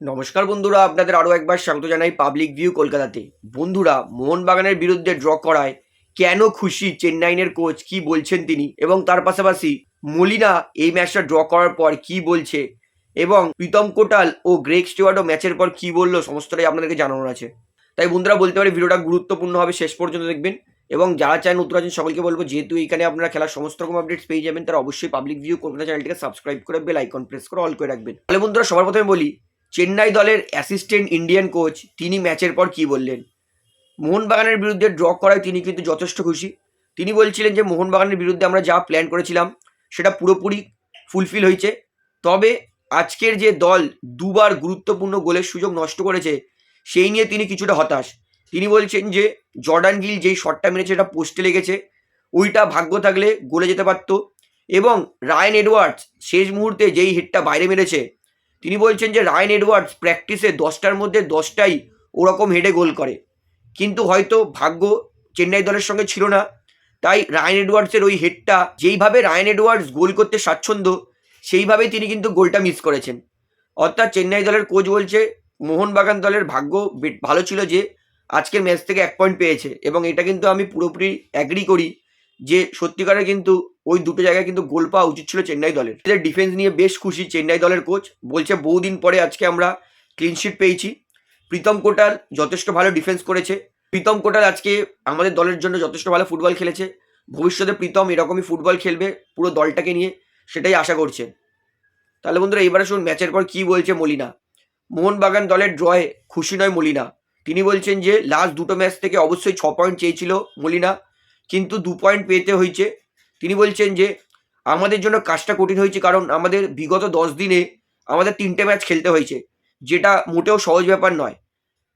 নমস্কার বন্ধুরা, আপনাদের আরও একবার স্বাগত জানাই পাবলিক ভিউ কলকাতাতে। বন্ধুরা, মোহনবাগানের বিরুদ্ধে ড্র করায় কেন খুশি চেন্নাইনের কোচ? কি বলছেন তিনি? এবং তার পাশাপাশি মলিনা এই ম্যাচটা ড্র করার পর কি বলছে? এবং প্রীতম কোটাল ও গ্রেক স্টুয়ার্টও ম্যাচের পর কি বলল? সমস্তটাই আপনাদেরকে জানানোর আছে। তাই বন্ধুরা, বলতে পারি ভিডিওটা গুরুত্বপূর্ণ হবে, শেষ পর্যন্ত দেখবেন। এবং যারা চায় নতুন আছেন সকলকে বলব, যেহেতু এখানে আপনারা খেলার সমস্ত রকম আপডেটস পেয়ে যাবেন, তারা অবশ্যই পাবলিক ভিউ কলকাতা চ্যানেলটিকে সাবস্ক্রাইব করে বেল আইকন প্রেস করে অল করে রাখবেন। তাহলে বন্ধুরা, সবার প্রথমে বলি চেন্নাই দলের অ্যাসিস্ট্যান্ট ইন্ডিয়ান কোচ তিনি ম্যাচের পর কি বললেন? মোহনবাগানের বিরুদ্ধে ড্র করায় তিনি কিন্তু যথেষ্ট খুশি। তিনি বলছিলেন যে, মোহনবাগানের বিরুদ্ধে আমরা যা প্ল্যান করেছিলাম, সেটা পুরোপুরি ফুলফিল হয়েছে। তবে আজকের যে দল দুবার গুরুত্বপূর্ণ গোলের সুযোগ নষ্ট করেছে, সেই নিয়ে তিনি কিছুটা হতাশ। তিনি বলছেন যে, জর্ডান গিল যেই শটটা মেরেছে, সেটা পোস্টে লেগেছে। ওইটা ভাগ্য থাকলে গোলে যেতে পারতো। এবং রায়ন এডওয়ার্ডস শেষ মুহূর্তে যেই হিটটা বাইরে মেরেছে তিনি বলছেন যে রায়ন এডওয়ার্ডস প্র্যাকটিসে দশটার মধ্যে দশটাই ওরকম হেডে গোল করে। কিন্তু হয়তো ভাগ্য চেন্নাই দলের সঙ্গে ছিল না। তাই রায়ন এডওয়ার্ডসের ওই হেডটা যেইভাবে রায়ন এডওয়ার্ডস গোল করতে স্বাচ্ছন্দ্য, সেইভাবেই তিনি কিন্তু গোলটা মিস করেছেন। অর্থাৎ চেন্নাই দলের কোচ বলছে, মোহনবাগান দলের ভাগ্য ভালো ছিল যে আজকের ম্যাচ থেকে এক পয়েন্ট পেয়েছে এবং এটা কিন্তু আমি পুরোপুরি অ্যাগ্রি করি। যে সত্যিকারে কিন্তু ওই দুটো জায়গায় কিন্তু গোল পাওয়া উচিত ছিল চেন্নাই দলের। এদের ডিফেন্স নিয়ে বেশ খুশি চেন্নাই দলের কোচ বলছে বহুদিন পরে আজকে আমরা ক্লিনশিট পেয়েছি। প্রীতম কোটাল যথেষ্ট ভালো ডিফেন্স করেছে। প্রীতম কোটাল আজকে আমাদের দলের জন্য যথেষ্ট ভালো ফুটবল খেলেছে। ভবিষ্যতে প্রীতম এরকমই ফুটবল খেলবে পুরো দলটাকে নিয়ে, সেটাই আশা করছে। তাহলে বন্ধুরা, এবারে শুনুন, ম্যাচের পর কি বলছে মলিনা? মোহনবাগান দলের ড্রয়ে খুশি নয় মলিনা। তিনি বলছেন যে লাস্ট দুটো ম্যাচ থেকে অবশ্যই ছ পয়েন্ট চেয়েছিল মলিনা। কিন্তু দু পয়েন্ট পেতে হয়েছে। তিনি বলছেন যে, আমাদের জন্য কাজটা কঠিন হয়েছে কারণ আমাদের বিগত দশ দিনে আমাদের তিনটে ম্যাচ খেলতে হয়েছে, যেটা মোটেও সহজ ব্যাপার নয়।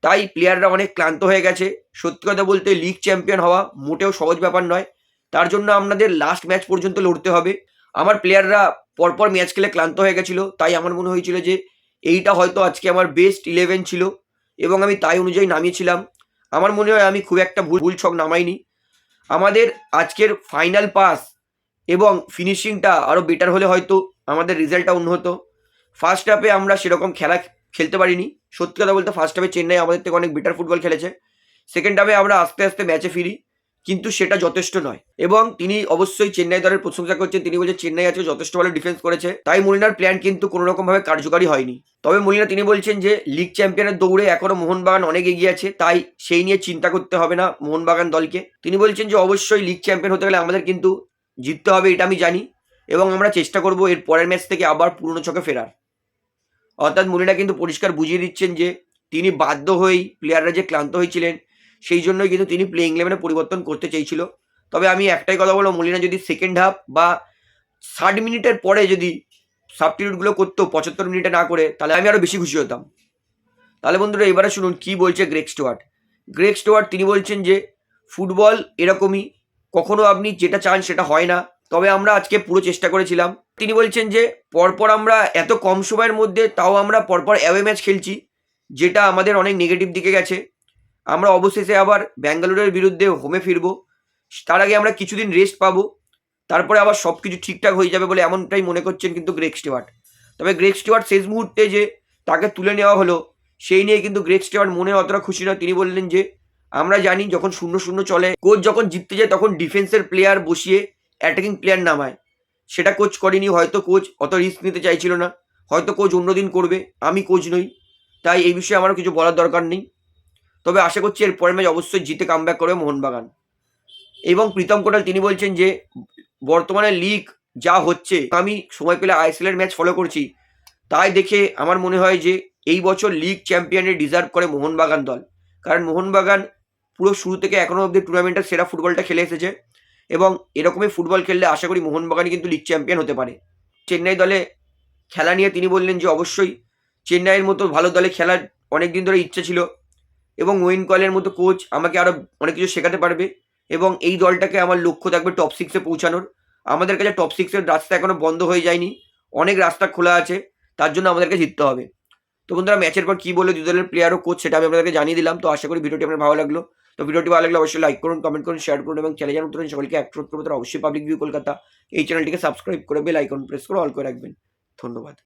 তাই প্লেয়াররা অনেক ক্লান্ত হয়ে গেছে। সত্যি কথা বলতে লিগ চ্যাম্পিয়ন হওয়া মোটেও সহজ ব্যাপার নয়। তার জন্য আপনাদের লাস্ট ম্যাচ পর্যন্ত লড়তে হবে। আমার প্লেয়াররা পরপর ম্যাচ খেলে ক্লান্ত হয়ে গেছিল। তাই আমার মনে হয়েছিল যে, এইটা হয়তো আজকে আমার বেস্ট ইলেভেন ছিল। এবং আমি তাই অনুযায়ী নামিয়েছিলাম। আমার মনে হয় আমি খুব একটা ভুল ভুল ছক নামাইনি। আমাদের আজকের ফাইনাল পাস এবং ফিনিশিংটা আরও বেটার হলে হয়তো আমাদের রেজাল্টটা অন্য হতো। ফার্স্ট হাফে আমরা সেরকম খেলা খেলতে পারিনি। সত্যি কথা বলতে ফার্স্ট হাফে চেন্নাই আমাদের থেকে অনেক বেটার ফুটবল খেলেছে। সেকেন্ড হাফে আমরা আস্তে আস্তে ম্যাচে ফিরি। কিন্তু সেটা যথেষ্ট নয়। এবং তিনি অবশ্যই চেন্নাই দলের প্রশংসা করছেন। তিনি বলছেন, চেন্নাই আজকে যথেষ্ট ভালো ডিফেন্স করেছে। তাই মলিনার প্ল্যান কিন্তু কোনো রকমভাবে কার্যকারী হয়নি। তবে মলিনা, তিনি বলছেন যে লিগ চ্যাম্পিয়নের দৌড়ে এখনও মোহনবাগান অনেক এগিয়ে আছে। তাই সেই নিয়ে চিন্তা করতে হবে না মোহনবাগান দলকে। তিনি বলছেন যে, অবশ্যই লিগ চ্যাম্পিয়ন হতে গেলে আমাদের কিন্তু জিততে হবে, এটা আমি জানি। এবং আমরা চেষ্টা করব এর পরের ম্যাচ থেকে আবার পুরনো ছকে ফেরার। অর্থাৎ মলিনা কিন্তু পরিষ্কার বুঝিয়ে দিচ্ছেন যে, তিনি বাধ্য হয়েই প্লেয়াররা যে ক্লান্ত হয়েছিলেন সেই জন্যই কিন্তু তিনি প্লেইং ইলেভেনে পরিবর্তন করতে চেয়েছিল। তবে আমি একটাই কথা বলব, মলিনা যদি সেকেন্ড হাফ বা ষাট মিনিটের পরে যদি সাবস্টিটিউটগুলো করতো, পঁচাত্তর মিনিটে না করে, তাহলে আমি আরও বেশি খুশি হতাম। তাহলে বন্ধুরা, এবারে শুনুন কি বলছে গ্রেক স্টুয়ার্ট গ্রেক স্টুয়ার্ট তিনি বলছেন যে, ফুটবল এরকমই, কখনো আপনি যেটা চান সেটা হয় না। তবে আমরা আজকে পুরো চেষ্টা করেছিলাম। তিনি বলছেন যে, পরপর আমরা এত কম সময়ের মধ্যে, তাও আমরা পরপর অ্যাওয়ে ম্যাচ খেলছি, যেটা আমাদের অনেক নেগেটিভ দিকে গেছে। আমরা অবশেষে আবার ব্যাঙ্গালোরের বিরুদ্ধে হোমে ফিরবো। তার আগে আমরা কিছুদিন রেস্ট পাবো। তারপরে আবার সব কিছু ঠিকঠাক হয়ে যাবে বলে এমনটাই মনে করছেন কিন্তু গ্রেক স্টিওয়ার্ট তবে গ্রেক স্টিওয়ার্ট শেষ মুহূর্তে যে তাকে তুলে নেওয়া হলো, সেই নিয়ে কিন্তু গ্রেক স্টিওয়ার্ট মনে অতটা খুশি নয়। তিনি বললেন যে, আমরা জানি যখন শূন্য শূন্য চলে কোচ যখন জিততে যায় তখন ডিফেন্সের প্লেয়ার বসিয়ে অ্যাটাকিং প্লেয়ার নামায়। সেটা কোচ করেনি, হয়তো কোচ অত রিস্ক নিতে চাইছিল না। হয়তো কোচ অন্যদিন করবে। আমি কোচ নই। তাই এই বিষয়ে আমারও কিছু বলার দরকার নেই। তবে আশা করছি এর পরের ম্যাচ অবশ্যই জিতে কামব্যাক করবে মোহনবাগান। এবং প্রীতম কোটাল, তিনি বলছেন যে, বর্তমানে লিগ যা হচ্ছে, আমি সময় পেলে আইএসএল এর ম্যাচ ফলো করছি। তাই দেখে আমার মনে হয় যে, এই বছর লিগ চ্যাম্পিয়নের ডিজার্ভ করে মোহনবাগান দল। কারণ মোহনবাগান পুরো শুরু থেকে এখনও অবধি টুর্নামেন্টের সেরা ফুটবলটা খেলে এসেছে। এবং এরকমই ফুটবল খেললে আশা করি মোহনবাগানই কিন্তু লিগ চ্যাম্পিয়ন হতে পারে। চেন্নাই দলে খেলা নিয়ে তিনি বললেন যে, অবশ্যই চেন্নাইয়ের মতো ভালো দলে খেলার অনেক দিন ধরে ইচ্ছে ছিল। এবং ওয়েন কলের মতো কোচ আমাকে আরও অনেক কিছু শেখাতে পারবে এবং এই দলটাকে আমার লক্ষ্য থাকবে টপ সিক্সে পৌঁছানোর। আমাদের কাছে টপ সিক্সের রাস্তা এখনও বন্ধ হয়ে যায়নি। অনেক রাস্তা খোলা আছে, তার জন্য আমাদেরকে জিততে হবে। তো বন্ধুরা ম্যাচের পর কী বলে দুই দলের প্লেয়ার ও কোচ সেটা আমি আপনাদেরকে জানিয়ে দিলাম। তো আশা করি ভিডিওটি আপনার ভালো লাগল। তো ভিডিওটি ভালো লাগলে অবশ্যই লাইক করুন কমেন্ট করুন শেয়ার করুন এবং চ্যানেল জানুন সকলকে অ্যাক্ট করব। তারা অবশ্যই পাবলিক ভিউ কলকাতা, এই চ্যানেলটিকে সাবস্ক্রাইব করে বেল আইকন প্রেস করে অল করে রাখবেন। ধন্যবাদ।